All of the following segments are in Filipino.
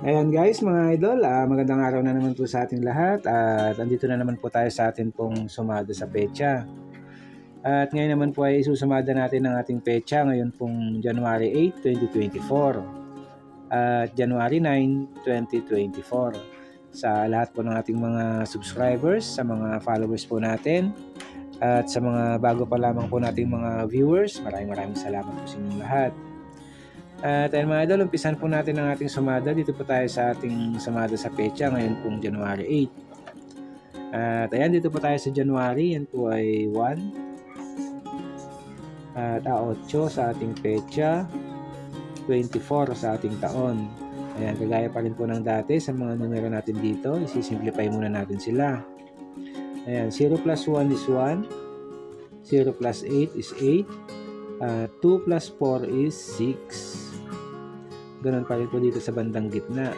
Ayan guys, mga idol, ah, magandang araw na naman po sa ating lahat at andito na naman po tayo sa atin pong sumada sa pecha. At ngayon naman po ay isusumada natin ang ating pecha ngayon pong January 8, 2024 at January 9, 2024. Sa lahat po ng ating mga subscribers, sa mga followers po natin at sa mga bago pa lamang po nating mga viewers, maraming maraming salamat po sa inyong lahat. At ayun mga idol, umpisan po natin ang ating sumada. Dito po tayo sa ating sumada sa pecha ngayon pong January 8. At ayan, dito po tayo sa January. Yan po ay 1. At ah, 8 sa ating pecha. 24 sa ating taon. Ayan, kagaya pa rin po ng dati sa mga numero natin dito. Isisimplify muna natin sila. Ayan, 0 plus 1 is 1. 0 plus 8 is 8. Uh, 2 plus 4 is 6. Ganun pa rin po dito sa bandang gitna.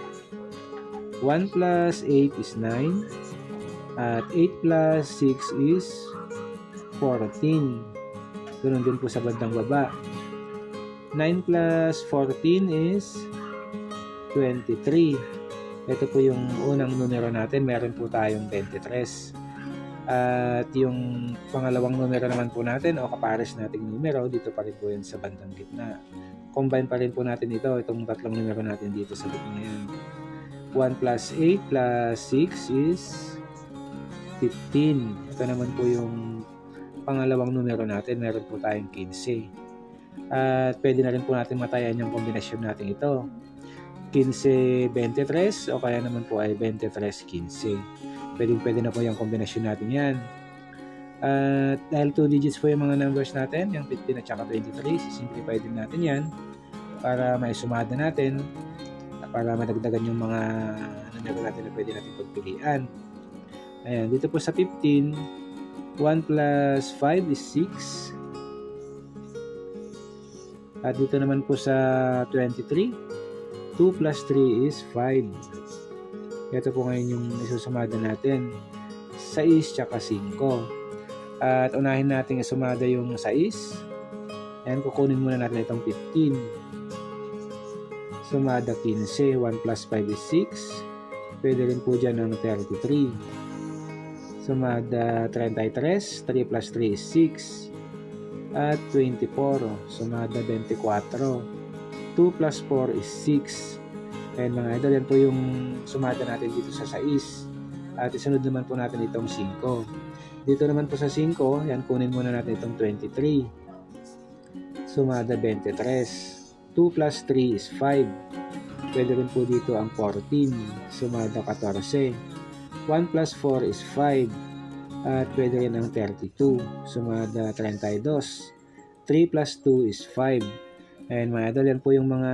1 plus 8 is 9. At 8 plus 6 is 14. Ganun din po sa bandang baba. 9 plus 14 is 23. Ito po yung unang numero natin. Meron po tayong 23. At yung pangalawang numero naman po natin o kapares nating numero, dito pa rin po yun sa bandang gitna combine pa rin po natin ito, itong tatlong numero natin dito sa book ngayon. 1 plus 8 plus 6 is 15. Ito naman po yung pangalawang numero natin. Meron po tayong 15. At pwede na rin po natin matayan yung kombinasyon natin ito. 15-23 o kaya naman po ay 23-15. Pwede, pwede na po yung kombinasyon natin yan. At dahil 2 digits po yung mga numbers natin, yung 15 at saka 23, simplify din natin yan para may sumada natin para madagdagan yung mga numero natin na pwede natin pagpilian. Ayan, dito po sa 15, 1 plus 5 is 6. At dito naman po sa 23, 2 plus 3 is 5. Ito po ngayon yung isusumada natin. 6 tsaka 5. At unahin natin sumada yung 6. Ayan, kukunin muna natin itong 15. Sumada 15. 1 plus 5 is 6. Pwede rin po dyan ng 33. Sumada 33. 3 plus 3 is 6. At 24. Sumada 24. 2 plus 4 is 6. Ayan mga idol, yan po yung sumada natin dito sa 6. At isunod naman po natin itong 5. Dito naman po sa 5, yan kunin muna natin itong 23. Sumada 23. 2 plus 3 is 5. Pwede rin po dito ang 14. Sumada 14. 1 plus 4 is 5. At pwede rin ang 32. Sumada 32. 3 plus 2 is 5. And mga idol, yan po yung mga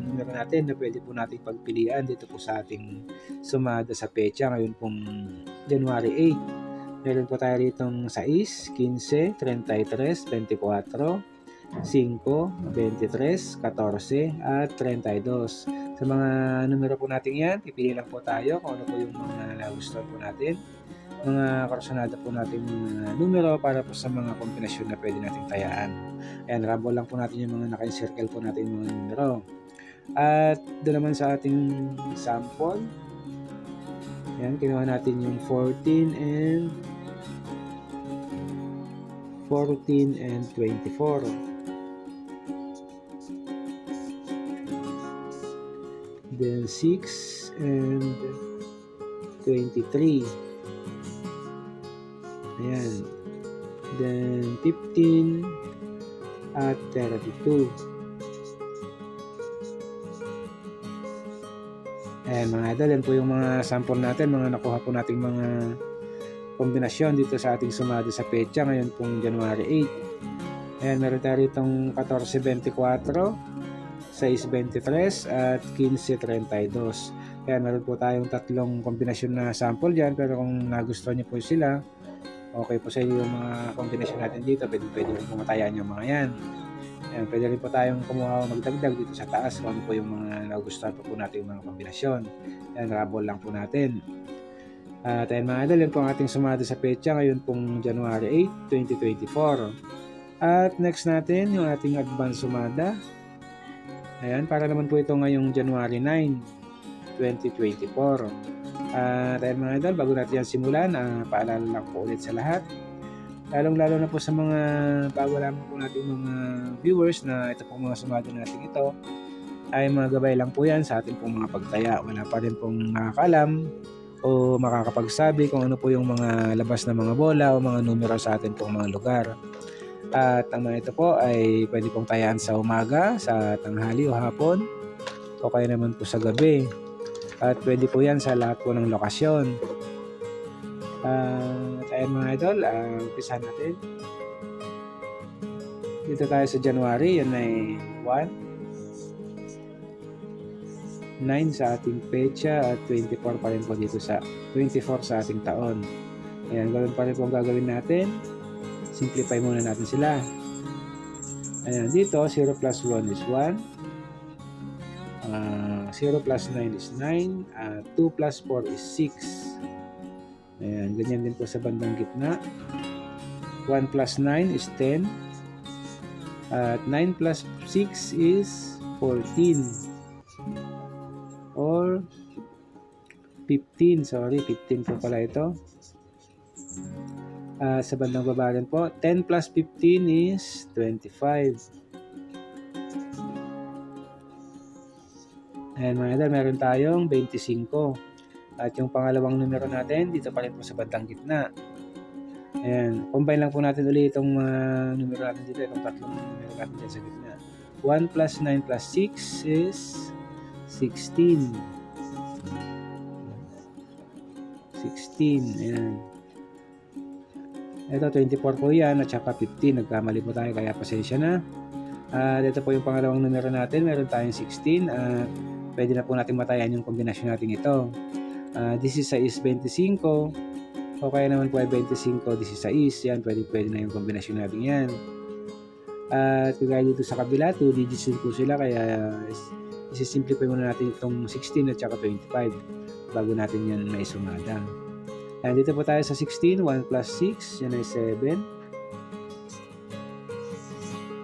numero natin na pwede po nating pagpilian dito po sa ating sumada sa pecha ngayon pong January 8. Meron po tayo ritong 6, 15, 33, 24, 5, 23, 14, at 32. Sa mga numero po natin yan, pipili lang po tayo kung ano po yung mga nagustuhan po natin. Mga karasonada po natin mga numero para po sa mga kombinasyon na pwede natin tayaan. Ayan, rumble lang po natin yung mga naka-circle po natin mga numero. At doon naman sa ating sample, Ayan, kinuha natin yung 14 and 14 and 24. Then 6 and 23. Ayan. Then 15 at 32. Ayan mga idol, yan po yung mga sample natin, mga nakuha po nating mga kombinasyon dito sa ating sumado sa pecha ngayon pong January 8. Ayan, meron tayo itong 1424, 623 at 1532. Ayan, meron po tayong tatlong kombinasyon na sample dyan pero kung nagustuhan niyo po sila, okay po sa inyo yung mga kombinasyon natin dito. Pwede, pwede rin po matayan yung mga yan. Ayan, pwede rin po tayong kumuha o magdagdag dito sa taas kung ano po yung mga nagustuhan po po natin yung mga kombinasyon. Ayan, rabol lang po natin. At ayun mga idol, yan po ang ating sumada sa pecha ngayon pong January 8, 2024. At next natin, yung ating advance sumada. Ayan, para naman po ito ngayong January 9. 2024. At uh, mga idol, bago natin yan simulan, uh, paalala lang po ulit sa lahat. Lalong-lalo na po sa mga bago lamang po natin mga viewers na ito po mga sumado natin ito ay mga gabay lang po yan sa ating pong mga pagtaya. Wala pa rin pong nakakalam o makakapagsabi kung ano po yung mga labas na mga bola o mga numero sa ating pong mga lugar. At ang mga ito po ay pwede pong tayaan sa umaga, sa tanghali o hapon o kaya naman po sa gabi. At pwede po yan sa lahat po ng lokasyon. Uh, at ayan mga idol, uh, umpisahan natin. Dito tayo sa January, yan ay 1. 9 sa ating pecha at 24 pa rin po dito sa 24 sa ating taon. Ayan, ganoon pa rin po ang gagawin natin simplify muna natin sila. Ayan, dito 0 plus 1 is 1. Uh, 0 plus 9 is 9. Uh, 2 plus 4 is 6. Ayan, ganyan din po sa bandang gitna. 1 plus 9 is 10. At 9 plus 6 is 14. Or 15. Sorry, 15 po pala ito uh, sa bandang baba rin po. 10 plus 15 is 25. Ayan mga idol, meron tayong 25. At yung pangalawang numero natin, dito pa rin po sa bandang gitna. Ayan, combine lang po natin ulit itong uh, numero natin dito, itong tatlong numero natin dito sa gitna. 1 plus 9 plus 6 is 16. 16, ayan. Ito 24 po yan at saka 15. Nagkamali po tayo kaya pasensya na. At ito po yung pangalawang numero natin. Meron tayong 16. Uh, pwede na po natin matayan yung kombinasyon natin ito. Uh, this is 6, 25. O kaya naman po ay 25, 16. Yan, pwede, pwede na yung kombinasyon natin yan. At kagaya dito sa kabila, 2 digits din po sila. Kaya isisimplify muna natin itong 16 at saka 25 bago natin yan maisumada. And dito po tayo sa 16, 1 plus 6, yan ay 7.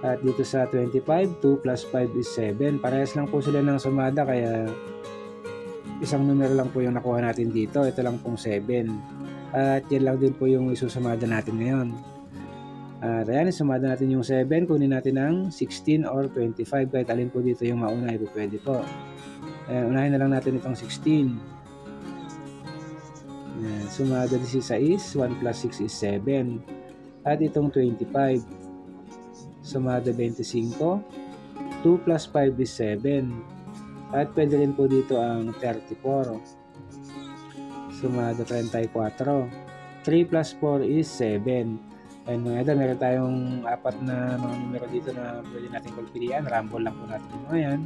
At dito sa 25, 2 plus 5 is 7. Parehas lang po sila ng sumada kaya isang numero lang po yung nakuha natin dito. Ito lang pong 7. At yan lang din po yung isusumada natin ngayon. At ayan, sumada natin yung 7. Kunin natin ng 16 or 25. Kahit alin po dito yung mauna, ito pwede po. Ayan, unahin na lang natin itong 16. Yan. Sumada 16, 1 plus 6 is 7. At itong 25. Sumada 25. 2 plus 5 is 7. At pwede rin po dito ang 34. Sumada 34. 3 plus 4 is 7. And mga idol, meron tayong apat na mga numero dito na pwede natin pagpilian. Rumble lang po natin mga yan.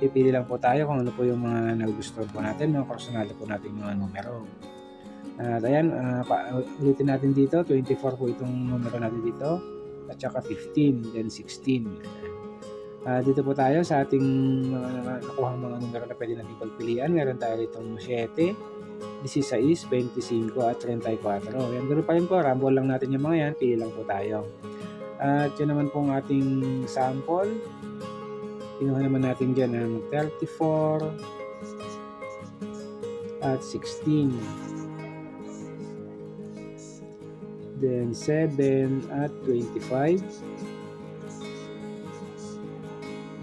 Pipili lang po tayo kung ano po yung mga nagugustuhan po natin, mga personal po natin mga numero. At ayan, uh, pa, ulitin natin dito, 24 po itong numero natin dito. At saka 15, then 16. Uh, dito po tayo sa ating mga uh, nakuha mga numero na pwede natin pagpilian. Meron tayo itong 7, 16, 25 at 34. Yan, ganoon pa rin po. Rumble lang natin yung mga yan. Pili lang po tayo. At yun naman pong ating sample. Kinuha naman natin dyan ang 34 at 16 then 7 at 25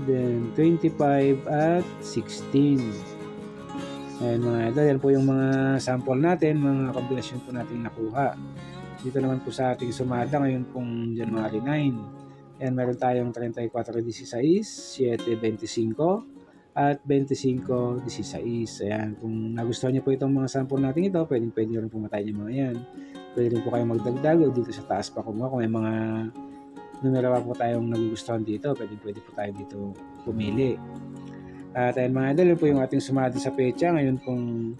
then 25 at 16 Ayan mga idol, yan po yung mga sample natin, mga kombinasyon po natin nakuha. Dito naman po sa ating sumada ngayon pong January 9. Ayan, meron tayong 34.16, 7.25, at 25.16. Ayan, kung nagustuhan niyo po itong mga sample natin ito, pwede nyo rin pumatay yung mga yan. Pwede rin po kayong magdagdag o dito sa taas pa kumuha kung may mga numero po tayong nagugustuhan dito. Pwede, pwede po tayo dito pumili. At ayun mga idol, yun po yung ating sumado sa pecha. Ngayon pong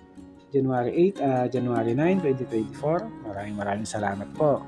January 8, uh, ah, January 9, 2024. Maraming maraming salamat po.